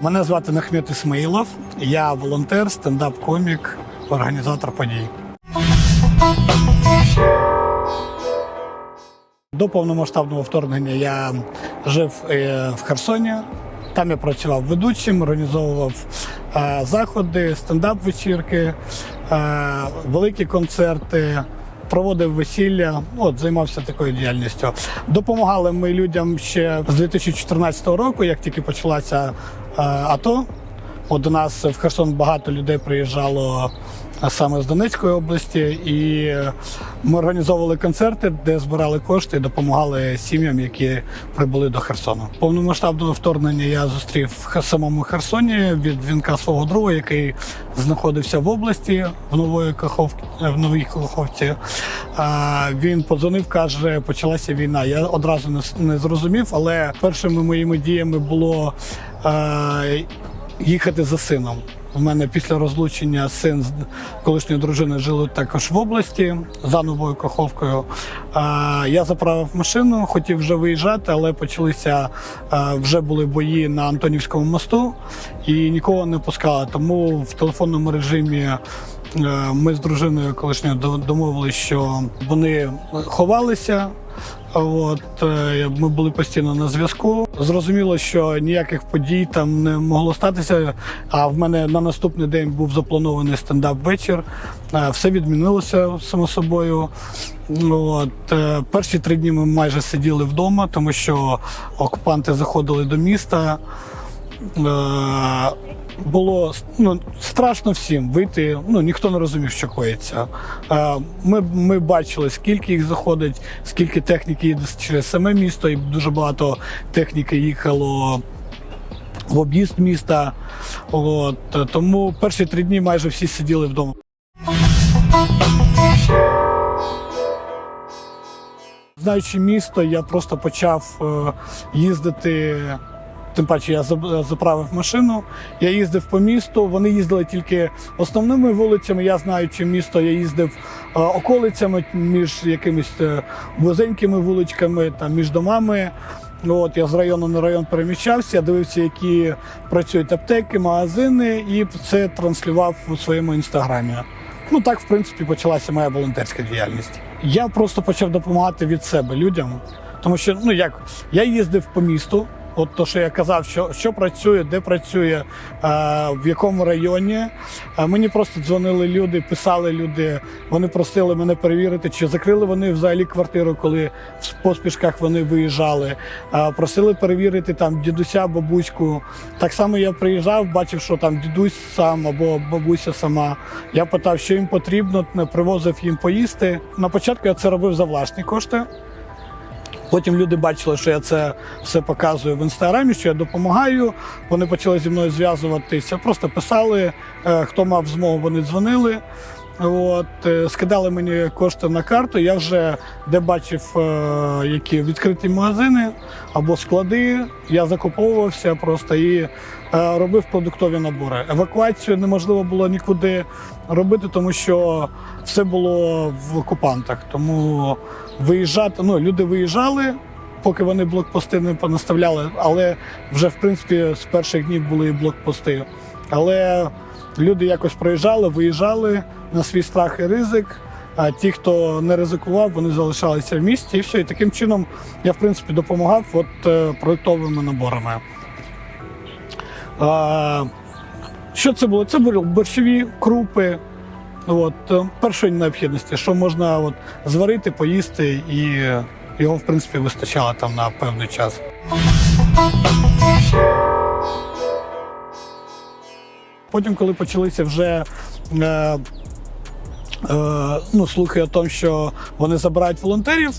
Мене звати Нахмет Ісмаїлов. Я волонтер, стендап-комік, організатор подій. До повномасштабного вторгнення я жив е, в Херсоні. Там я працював ведучим, організовував е, заходи, стендап-вечірки, е, великі концерти, проводив весілля. От займався такою діяльністю. Допомагали ми людям ще з 2014 року, як тільки почалася АТО. От до нас в Херсон багато людей приїжджало саме з Донецької області, і ми організовували концерти, де збирали кошти і допомагали сім'ям, які прибули до Херсону. Повномасштабного вторгнення я зустрів в самому Херсоні від дзвінка свого друга, який знаходився в області в Нової Каховці, в Новій Каховці. Він подзвонив, каже, почалася війна. Я одразу не, зрозумів, але першими моїми діями було е, їхати за сином. У мене після розлучення син з колишньою дружиною жили також в області за новою каховкою. Я заправив машину, хотів вже виїжджати, але почалися вже були бої на Антонівському мосту і нікого не пускали. Тому в телефонному режимі. е, Ми з дружиною колишньою домовилися, що вони ховалися. От е, ми були постійно на зв'язку. Зрозуміло, що ніяких подій там не могло статися. А в мене на наступний день був запланований стендап-вечір. Е, Все відмінилося само собою. От е, перші три дні ми майже сиділи вдома, тому що окупанти заходили до міста. Е, Було ну, страшно всім вийти. Ну ніхто не розумів, що коїться. Е, Ми, ми бачили, скільки їх заходить, скільки техніки їде через саме місто, і дуже багато техніки їхало в об'їзд міста. От, тому перші три дні майже всі сиділи вдома. Знаючи місто, я просто почав е, їздити. Тим паче я заправив машину. Я їздив по місту. Вони їздили тільки основними вулицями. Я знаючи місто, я їздив е, околицями між якимись е, вузенькими вуличками, там між домами. От я з району на район переміщався, дивився, які працюють аптеки, магазини, і це транслював у своєму інстаграмі. Ну так, в принципі, почалася моя волонтерська діяльність. Я просто почав допомагати від себе людям, тому що ну як я їздив по місту. От то, що я казав, що, що працює, де працює, е, в якому районі. Е, мені просто дзвонили люди, писали люди. Вони просили мене перевірити, чи закрили вони взагалі квартиру, коли в поспішках вони виїжджали. Е, просили перевірити там дідуся, бабуську. Так само я приїжджав, бачив, що там дідусь сам або бабуся сама. Я питав, що їм потрібно, привозив їм поїсти. На початку я це робив за власні кошти. Потім люди бачили, що я це все показую в інстаграмі, що я допомагаю. Вони почали зі мною зв'язуватися, просто писали, е, хто мав змогу, вони дзвонили. От, е, скидали мені кошти на карту. Я вже де бачив, е, які відкриті магазини або склади. Я закуповувався просто і е, робив продуктові набори. Евакуацію неможливо було нікуди робити, тому що все було в окупантах. Тому виїжджати, ну люди виїжджали. Поки вони блокпости не понаставляли, але вже в принципі з перших днів були блокпости. Але люди якось проїжджали, виїжджали на свій страх і ризик. А ті, хто не ризикував, вони залишалися в місті, і все. І таким чином я в принципі допомагав от е, продуктовими наборами. А, що це було? Це були борщові крупи. От, е, першої необхідності, що можна от, зварити, поїсти, і його, в принципі, вистачало там на певний час. Потім, коли почалися вже е, е, ну, слухи о тому, що вони забирають волонтерів,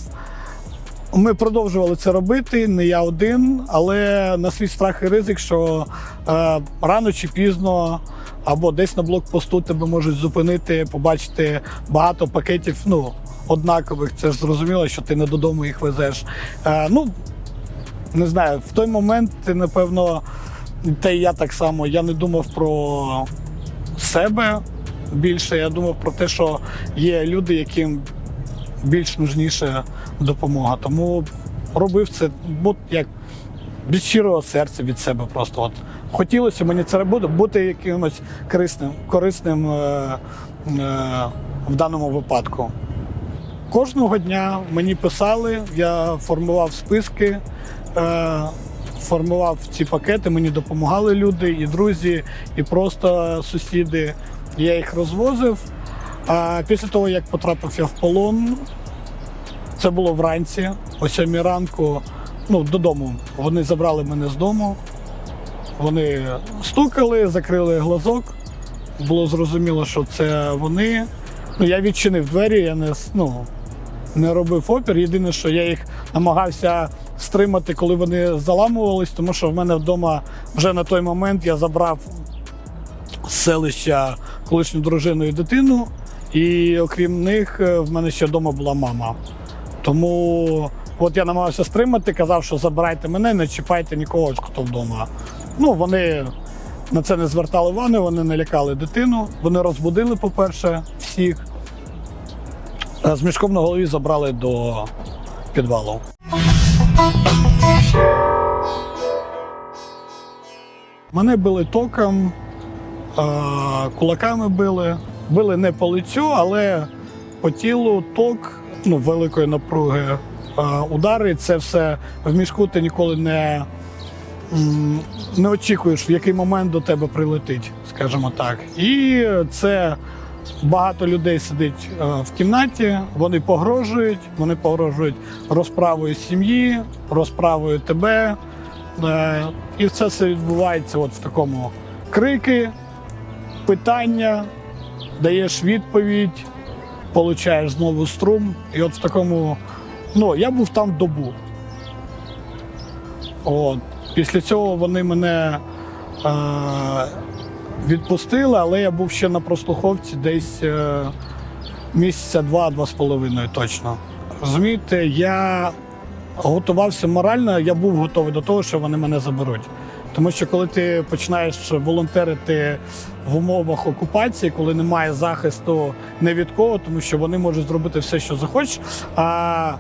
ми продовжували це робити, не я один, але на свій страх і ризик, що е, рано чи пізно або десь на блокпосту тебе можуть зупинити, побачити багато пакетів ну, однакових. Це ж зрозуміло, що ти не додому їх везеш. Е, ну, не знаю, в той момент ти, напевно, та й я так само, я не думав про себе більше. Я думав про те, що є люди, яким більш нужніша допомога. Тому робив це, бо як від щирого серця від себе просто. От хотілося мені це бути, бути якимось корисним, корисним е, е, в даному випадку. Кожного дня мені писали, я формував списки, е, формував ці пакети, мені допомагали люди, і друзі, і просто сусіди. Я їх розвозив. А після того, як потрапив я в полон, це було вранці, о 7 ранку, ну, додому. Вони забрали мене з дому. Вони стукали, закрили глазок. Було зрозуміло, що це вони. Ну, я відчинив двері, я не, ну, не робив опір. Єдине, що я їх намагався стримати, коли вони заламувались, тому що в мене вдома вже на той момент я забрав з селища колишню дружину і дитину. І окрім них, е, в мене ще вдома була мама. Тому от я намагався стримати, казав, що забирайте мене, не чіпайте нікого, хто вдома. Ну, вони на це не звертали уваги, вони не лякали дитину. Вони розбудили, по-перше, всіх. З мішком на голові забрали до підвалу. Мене били током, кулаками били. Били не по лицю, але по тілу ток ну, великої напруги. Удари це все в мішку ти ніколи не, не очікуєш, в який момент до тебе прилетить, скажімо так. І це багато людей сидить е, в кімнаті, вони погрожують, вони погрожують розправою сім'ї, розправою тебе. Е, І все це відбувається от в такому крики, питання, даєш відповідь, получаєш знову струм. І от в такому. Ну, я був там добу. От. Після цього вони мене е, відпустили, але я був ще на прослуховці десь е, місяця два-два з половиною точно. Розумієте, я готувався морально, я був готовий до того, що вони мене заберуть. Тому що коли ти починаєш волонтерити в умовах окупації, коли немає захисту не від кого, тому що вони можуть зробити все, що захочуть. А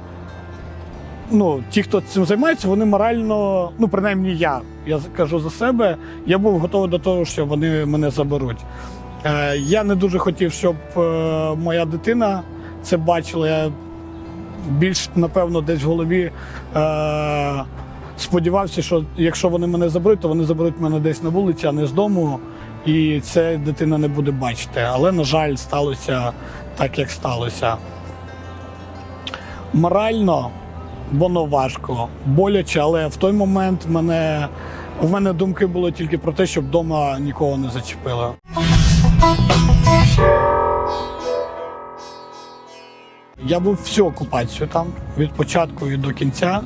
ну, ті, хто цим займається, вони морально, ну принаймні я, я кажу за себе, я був готовий до того, що вони мене заберуть. Е, я не дуже хотів, щоб е, моя дитина це бачила. Я більш, напевно, десь в голові е, сподівався, що якщо вони мене заберуть, то вони заберуть мене десь на вулиці, а не з дому. І це дитина не буде бачити. Але, на жаль, сталося так, як сталося. Морально воно важко, боляче, але в той момент мене, в мене думки було тільки про те, щоб вдома нікого не зачепило. Я був всю окупацію там від початку і до кінця,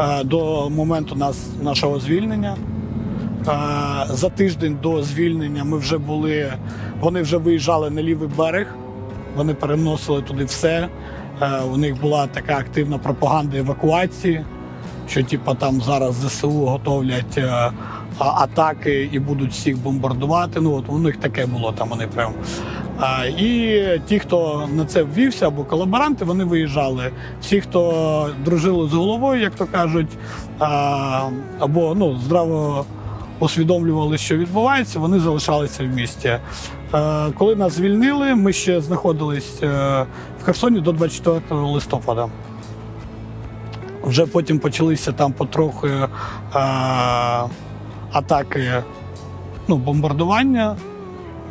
е, до моменту нас, нашого звільнення. Е, За тиждень до звільнення ми вже були, вони вже виїжджали на лівий берег, вони переносили туди все. Е, У них була така активна пропаганда евакуації, що типу, там зараз ЗСУ готовлять е, атаки і будуть всіх бомбардувати. Ну от у них таке було там. Вони прям. А, і ті, хто на це ввівся, або колаборанти, вони виїжджали. Всі, хто дружили з головою, як то кажуть, або ну, здраво усвідомлювали, що відбувається, вони залишалися в місті. Е, коли нас звільнили, ми ще знаходились е, в Херсоні до 24 листопада. Вже потім почалися там потрохи е, атаки, ну, бомбардування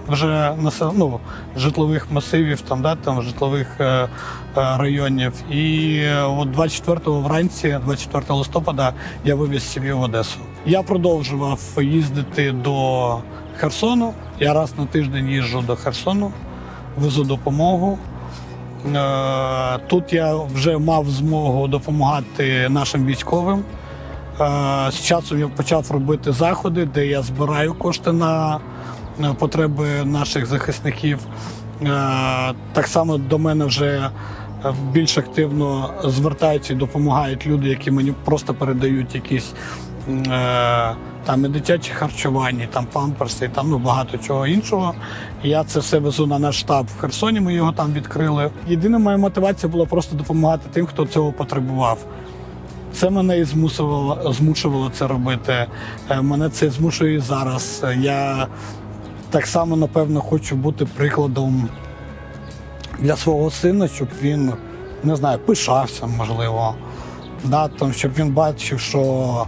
вже ну, житлових масивів, там, да, там, житлових е, е, районів. І от 24-го вранці, 24 листопада, я вивіз сім'ю в Одесу. Я продовжував їздити до Херсону. Я раз на тиждень їжджу до Херсону, везу допомогу. Е, Тут я вже мав змогу допомагати нашим військовим. Е, З часом я почав робити заходи, де я збираю кошти на потреби наших захисників. Е, Так само до мене вже більш активно звертаються і допомагають люди, які мені просто передають якісь е, там і дитячі харчування, там памперси, і там ну багато чого іншого. Я це все везу на наш штаб в Херсоні. Ми його там відкрили. Єдина моя мотивація була просто допомагати тим, хто цього потребував. Це мене і змусувало, змушувало це робити. Е, Мене це змушує і зараз. Я так само, напевно, хочу бути прикладом для свого сина, щоб він не знаю, пишався, можливо. Да, там, щоб він бачив, що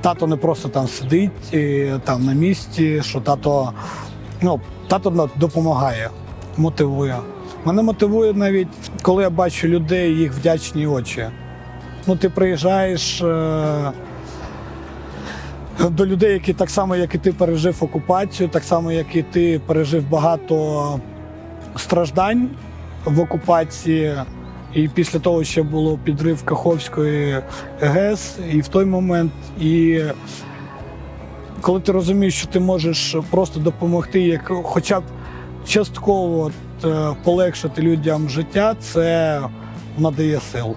тато не просто там сидить і, там на місці, що тато, ну, тато допомагає, мотивує. Мене мотивує навіть, коли я бачу людей, їх вдячні очі. Ну, ти приїжджаєш е, до людей, які так само, як і ти пережив окупацію, так само, як і ти пережив багато страждань в окупації. І після того ще було підрив Каховської ГЕС, і в той момент, і коли ти розумієш, що ти можеш просто допомогти, як хоча б частково е, полегшити людям життя, це надає сил.